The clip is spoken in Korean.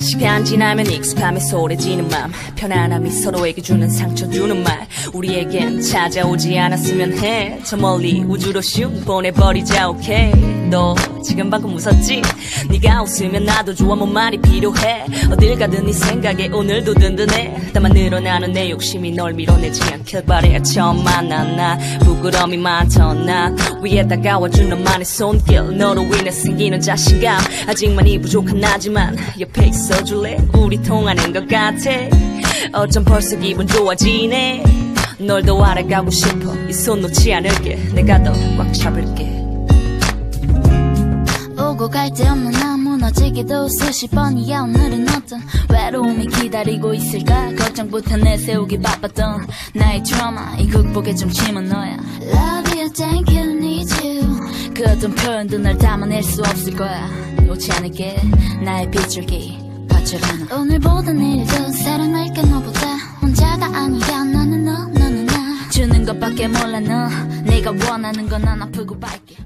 시간 지나면 익숙함에 소래지는 맘 편안함이 서로에게 주는 상처 주는 말. 우리에겐 찾아오지 않았으면 해. 저 멀리 우주로 슝 보내버리자 오케이. 너 지금 방금 웃었지? 네가 웃으면 나도 좋아 뭔 말이 필요해? 어딜 가든 네 생각에 오늘도 든든해. 다만 늘어나는 내 욕심이 널 밀어내지 않길 바래. 처음 만난 나. 부끄러움이 많던 나 위에 다가와준 너만의 손길. 너로 인해 생기는 자신감. 아직 많이 부족한 나지만 옆에 있어 줄래? 우리 통하는 것 같아. 어쩜 벌써 기분 좋아지네. 널 더 알아가고 싶어. 이 손 놓지 않을게. 내가 더 꽉 잡을게. 오고 갈 데 없는 나 무너지기도 수십 번이야. 오늘은 어떤 외로움이 기다리고 있을까? 걱정부터 내세우기 바빴던 나의 트라우마. 이 극복의 중심은 너야. Love you, thank you, need you. 그 어떤 표현도 널 담아낼 수 없을 거야. 놓지 않을게. 나의 빗줄기 받쳐가나 오늘보다 내일도 사랑할게 너보다. 혼자가 아니야. 나는 너 너는 나. 주는 것밖에 몰라 너. 내가 원하는 건안 아프고 밝게